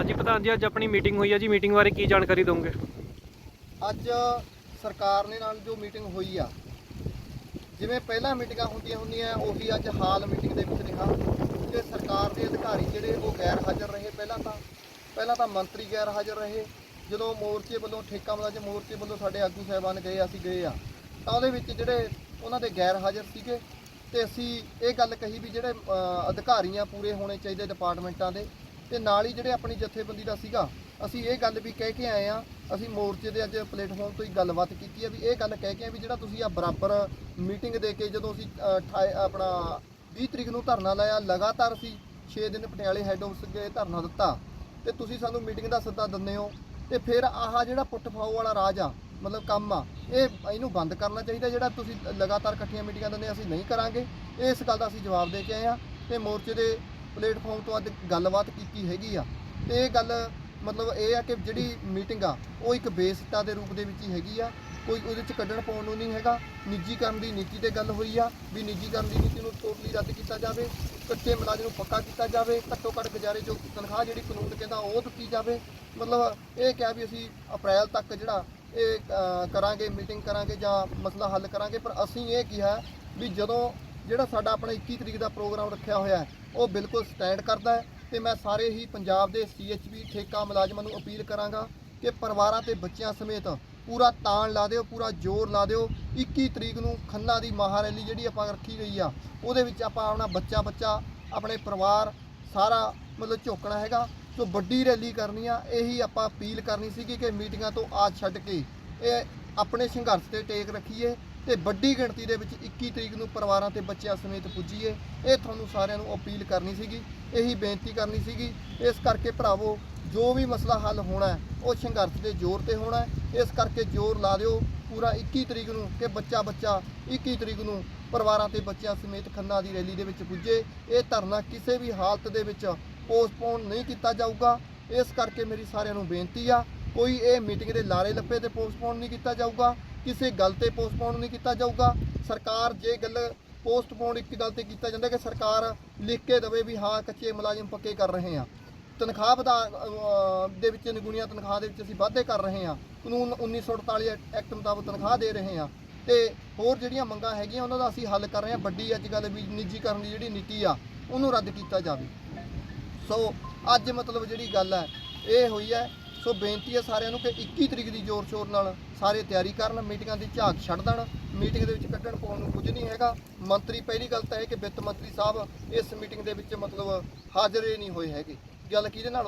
ਹਾਂਜੀ ਪ੍ਰਧਾਨ ਜੀ, ਅੱਜ ਆਪਣੀ ਮੀਟਿੰਗ ਹੋਈ ਹੈ ਜੀ। ਮੀਟਿੰਗ ਬਾਰੇ ਕੀ ਜਾਣਕਾਰੀ ਦੋਗੇ? ਅੱਜ ਸਰਕਾਰ ਨੇ ਨਾਲ ਜੋ ਮੀਟਿੰਗ ਹੋਈ ਆ, ਜਿਵੇਂ ਪਹਿਲਾਂ ਮੀਟਿੰਗਾਂ ਹੁੰਦੀਆਂ ਹੁੰਦੀਆਂ, ਉਹੀ ਅੱਜ ਹਾਲ ਮੀਟਿੰਗ ਦੇ ਵਿੱਚ ਰਿਹਾ। ਕਿ ਸਰਕਾਰ ਦੇ ਅਧਿਕਾਰੀ ਜਿਹੜੇ, ਉਹ ਗੈਰ ਹਾਜ਼ਰ ਰਹੇ ਪਹਿਲਾਂ ਤਾਂ। ਪਹਿਲਾਂ ਤਾਂ ਮੰਤਰੀ ਗੈਰ ਹਾਜ਼ਰ ਰਹੇ। ਜਦੋਂ ਮੋਰਚੇ ਵੱਲੋਂ ਠੇਕਾ ਮੁਲਾਜ਼ਮ ਮੋਰਚੇ ਵੱਲੋਂ ਸਾਡੇ ਆਗੂ ਸਾਹਿਬਾਨ ਗਏ, ਅਸੀਂ ਗਏ ਆ। ਤਾਂ ਉਹਦੇ ਵਿੱਚ ਜਿਹੜੇ ਉਹਨਾਂ ਦੇ ਗੈਰ ਹਾਜ਼ਰ ਸੀਗੇ, ਤੇ ਅਸੀਂ ਇਹ ਗੱਲ ਕਹੀ ਵੀ ਜਿਹੜੇ ਅਧਿਕਾਰੀਆਂ ਪੂਰੇ ਹੋਣੇ ਚਾਹੀਦੇ ਡਿਪਾਰਟਮੈਂਟਾਂ ਦੇ ਤੇ ਨਾਲ ਹੀ ਜਿਹੜੇ ਆਪਣੀ ਜਥੇਬੰਦੀ ਦਾ ਸੀਗਾ, ਅਸੀਂ ਇਹ ਗੱਲ ਵੀ ਕਹਿ ਕੇ ਆਏ ਆ ਅਸੀਂ ਮੋਰਚੇ ਦੇ ਅੱਜ ਪਲੇਟਫਾਰਮ ਤੋਂ ਹੀ ਗੱਲਬਾਤ ਕੀਤੀ ਹੈ ਵੀ ਇਹ ਗੱਲ ਕਹਿ ਕੇ ਆਏ ਵੀ ਜਿਹੜਾ ਤੁਸੀਂ ਆ ਬਰਾਬਰ ਮੀਟਿੰਗ ਦੇ ਕੇ ਜਦੋਂ ਅਸੀਂ ਅਠਾਈ- ਆਪਣਾ 20 ਤਰੀਕ ਨੂੰ ਧਰਨਾ ਲਾਇਆ, ਲਗਾਤਾਰ ਅਸੀਂ 6 ਦਿਨ ਪਟਿਆਲੇ ਹੈੱਡ ਆਫਿਸ ਗਏ ਧਰਨਾ ਦਿੱਤਾ, ਤੇ ਤੁਸੀਂ ਸਾਨੂੰ ਮੀਟਿੰਗ ਦਾ ਸੱਦਾ ਦਿੰਦੇ ਹੋ, ਤੇ ਫਿਰ ਆਹ ਜਿਹੜਾ ਪੁੱਟਫਾਓ ਵਾਲਾ ਰਾਜ ਆ, ਮਤਲਬ ਕੰਮ ਆ, ਇਹ ਇਹਨੂੰ ਬੰਦ ਕਰਨਾ ਚਾਹੀਦਾ ਜਿਹੜਾ ਤੁਸੀਂ ਲਗਾਤਾਰ ਇਕੱਠੀਆਂ ਮੀਟਿੰਗਾਂ ਦਿੰਦੇ ਅਸੀਂ ਨਹੀਂ ਕਰਾਂਗੇ, ਇਸ ਗੱਲ ਦਾ ਅਸੀਂ ਜਵਾਬ ਦੇ ਕੇ ਆਏ ਆ ਤੇ ਮੋਰਚੇ ਦੇ ਪਲੇਟਫਾਰਮ ਤੋਂ ਅੱਜ ਗੱਲਬਾਤ ਕੀਤੀ ਹੈਗੀ ਆ। ਤੇ ਇਹ ਗੱਲ ਮਤਲਬ ਇਹ ਆ ਕਿ ਜਿਹੜੀ ਮੀਟਿੰਗ ਆ, ਉਹ ਇੱਕ ਬੇਸਿੱਟਾ ਦੇ ਰੂਪ ਦੇ ਵਿੱਚ ਹੀ ਹੈਗੀ ਆ। ਕੋਈ ਉਹਦੇ ਚ ਕੱਢਣ ਪਾਉਣ ਨੂੰ ਨਹੀਂ ਹੈਗਾ। ਨਿੱਜੀਕਰਨ ਦੀ ਨੀਤੀ ਤੇ ਗੱਲ ਹੋਈ ਆ ਵੀ ਨਿੱਜੀਕਰਨ ਦੀ ਨੀਤੀ ਨੂੰ ਟੋਟਲੀ ਰੱਦ ਕੀਤਾ ਜਾਵੇ, ਕੱਚੇ ਮੁਲਾਜ਼ਮ ਨੂੰ ਪੱਕਾ ਕੀਤਾ ਜਾਵੇ, ਘੱਟੋ ਘੱਟ ਗੁਜ਼ਾਰੇ ਜੋ ਤਨਖਾਹ ਜਿਹੜੀ ਕਾਨੂੰਨ ਕਹਿੰਦਾ ਉਹ ਦਿੱਤੀ ਜਾਵੇ। ਮਤਲਬ ਇਹ ਕਿਹਾ ਵੀ ਅਸੀਂ ਅਪ੍ਰੈਲ ਤੱਕ ਜਿਹੜਾ ਇਹ ਕਰਾਂਗੇ, ਮੀਟਿੰਗ ਕਰਾਂਗੇ ਜਾਂ ਮਸਲਾ ਹੱਲ ਕਰਾਂਗੇ। ਪਰ ਅਸੀਂ ਇਹ ਕਿਹਾ ਵੀ ਜਦੋਂ ਜਿਹੜਾ ਸਾਡਾ ਆਪਣਾ 21 ਤਰੀਕ ਦਾ ਪ੍ਰੋਗਰਾਮ ਰੱਖਿਆ ਹੋਇਆ ਹੈ ਉਹ ਬਿਲਕੁਲ ਸਟੈਂਡ ਕਰਦਾ ਹੈ ਤੇ ਮੈਂ ਸਾਰੇ ਹੀ ਪੰਜਾਬ ਦੇ ਸੀਐਚਬੀ ਠੇਕਾ ਮੁਲਾਜ਼ਮਾਂ ਨੂੰ ਅਪੀਲ ਕਰਾਂਗਾ ਕਿ ਪਰਿਵਾਰਾਂ ਤੇ ਬੱਚਿਆਂ ਸਮੇਤ ਪੂਰਾ ਤਾਣ ਲਾ ਦਿਓ, ਪੂਰਾ ਜ਼ੋਰ ਲਾ ਦਿਓ। 21 ਤਰੀਕ ਨੂੰ ਖੰਨਾ ਦੀ ਮਹਾਰੈਲੀ ਜਿਹੜੀ ਆਪਾਂ ਰੱਖੀ ਗਈ ਆ, ਉਹਦੇ ਵਿੱਚ ਆਪਾਂ ਆਪਣਾ ਬੱਚਾ ਬੱਚਾ, ਆਪਣੇ ਪਰਿਵਾਰ ਸਾਰਾ ਮਤਲਬ ਝੋਕਣਾ ਹੈਗਾ। ਸੋ ਵੱਡੀ ਰੈਲੀ ਕਰਨੀ ਆ, ਇਹੀ ਆਪਾਂ ਅਪੀਲ ਕਰਨੀ ਸੀਗੀ ਕਿ ਮੀਟਿੰਗਾਂ ਤੋਂ ਆਜ ਛੱਡ ਕੇ ਇਹ ਆਪਣੇ ਸੰਘਰਸ਼ ਤੇ ਟੇਕ ਰੱਖੀਏ। ਤੇ ਵੱਡੀ ਗਿਣਤੀ ਦੇ ਵਿੱਚ 21 ਤਰੀਕ ਨੂੰ ਪਰਿਵਾਰਾਂ ਤੇ ਬੱਚਿਆਂ ਸਮੇਤ ਪੁੱਜੀਏ ਇਹ ਤੁਹਾਨੂੰ ਸਾਰਿਆਂ ਨੂੰ ਅਪੀਲ ਕਰਨੀ ਸੀਗੀ, ਇਹੀ ਬੇਨਤੀ ਕਰਨੀ ਸੀਗੀ। ਇਸ ਕਰਕੇ ਭਰਾਵੋ, ਜੋ ਵੀ ਮਸਲਾ ਹੱਲ ਹੋਣਾ ਉਹ ਸੰਘਰਸ਼ ਦੇ ਜ਼ੋਰ ਤੇ ਹੋਣਾ ਇਸ ਕਰਕੇ ਜ਼ੋਰ ਲਾ ਦਿਓ, ਪੂਰਾ 21 ਤਰੀਕ ਨੂੰ ਕਿ ਬੱਚਾ ਬੱਚਾ 21 ਤਰੀਕ ਨੂੰ ਪਰਿਵਾਰਾਂ ਤੇ ਬੱਚਿਆਂ ਸਮੇਤ ਖੰਨਾ ਦੀ ਰੈਲੀ ਦੇ ਵਿੱਚ ਪੁੱਜੇ। ਇਹ ਧਰਨਾ ਕਿਸੇ ਵੀ ਹਾਲਤ ਦੇ ਵਿੱਚ ਪੋਸਟਪੋਨ ਨਹੀਂ ਕੀਤਾ ਜਾਊਗਾ। ਇਸ ਕਰਕੇ ਮੇਰੀ ਸਾਰਿਆਂ ਨੂੰ ਬੇਨਤੀ ਆ, ਕੋਈ ਇਹ ਮੀਟਿੰਗ ਦੇ ਲਾਰੇ ਲੱਪੇ ਤੇ ਪੋਸਟਪੋਨ ਨਹੀਂ ਕੀਤਾ ਜਾਊਗਾ। ਕਿਸੇ ਗੱਲ ਤੇ ਪੋਸਟਪੋਨ ਨਹੀਂ ਕੀਤਾ ਜਾਊਗਾ। ਸਰਕਾਰ ਜੇ ਗੱਲ ਪੋਸਟਪੋਨ ਇੱਕ ਗੱਲ ਤੇ ਕੀਤਾ ਜਾਂਦਾ ਕਿ ਸਰਕਾਰ ਲਿਖ ਕੇ ਦੇਵੇ ਵੀ ਹਾਂ, ਕੱਚੇ ਮੁਲਾਜ਼ਮ ਪੱਕੇ ਕਰ ਰਹੇ ਆ। ਤਨਖਾਹ ਵਧਾ ਦੇ ਵਿੱਚ ਨਿਗੁਣੀਆਂ ਤਨਖਾਹ ਦੇ ਵਿੱਚ ਅਸੀਂ ਵਾਧੇ ਕਰ ਰਹੇ ਹਾਂ ਕਾਨੂੰਨ 1948 ਐਕਟ ਮੁਤਾਬਕ ਤਨਖਾਹ ਦੇ ਰਹੇ ਹਾਂ ਤੇ ਹੋਰ ਜਿਹੜੀਆਂ ਮੰਗਾਂ ਹੈਗੀਆਂ, ਉਹਨਾਂ ਦਾ ਅਸੀਂ ਹੱਲ ਕਰ ਰਹੇ ਹਾਂ ਵੱਡੀ ਅੱਜ ਕੱਲ੍ਹ ਵੀ ਨਿੱਜੀਕਰਨ ਦੀ ਜਿਹੜੀ ਨੀਤੀ ਆ, ਉਹਨੂੰ ਰੱਦ ਕੀਤਾ ਜਾਵੇ। ਸੋ, ਅੱਜ ਮਤਲਬ ਜਿਹੜੀ ਗੱਲ ਹੈ ਇਹ ਹੋਈ ਹੈ ਸੋ ਬੇਨਤੀ ਹੈ ਸਾਰਿਆਂ ਨੂੰ ਕਿ 21 ਤਰੀਕ ਦੀ ਜ਼ੋਰ ਸ਼ੋਰ ਨਾਲ ਸਾਰੇ ਤਿਆਰੀ ਕਰਨ, ਮੀਟਿੰਗਾਂ ਦੀ ਝਾਕ ਛੱਡ ਦੇਣ। ਮੀਟਿੰਗ ਦੇ ਵਿੱਚ ਕੱਢਣ ਪਾਉਣ ਨੂੰ ਕੁਝ ਨਹੀਂ ਹੈਗਾ। ਮੰਤਰੀ, ਪਹਿਲੀ ਗੱਲ ਤਾਂ ਇਹ ਕਿ ਵਿੱਤ ਮੰਤਰੀ ਸਾਹਿਬ ਇਸ ਮੀਟਿੰਗ ਦੇ ਵਿੱਚ ਮਤਲਬ ਹਾਜ਼ਰ ਹੀ ਨਹੀਂ ਹੋਏ ਹੈਗੇ। ਗੱਲ ਕਿਹਦੇ ਨਾਲ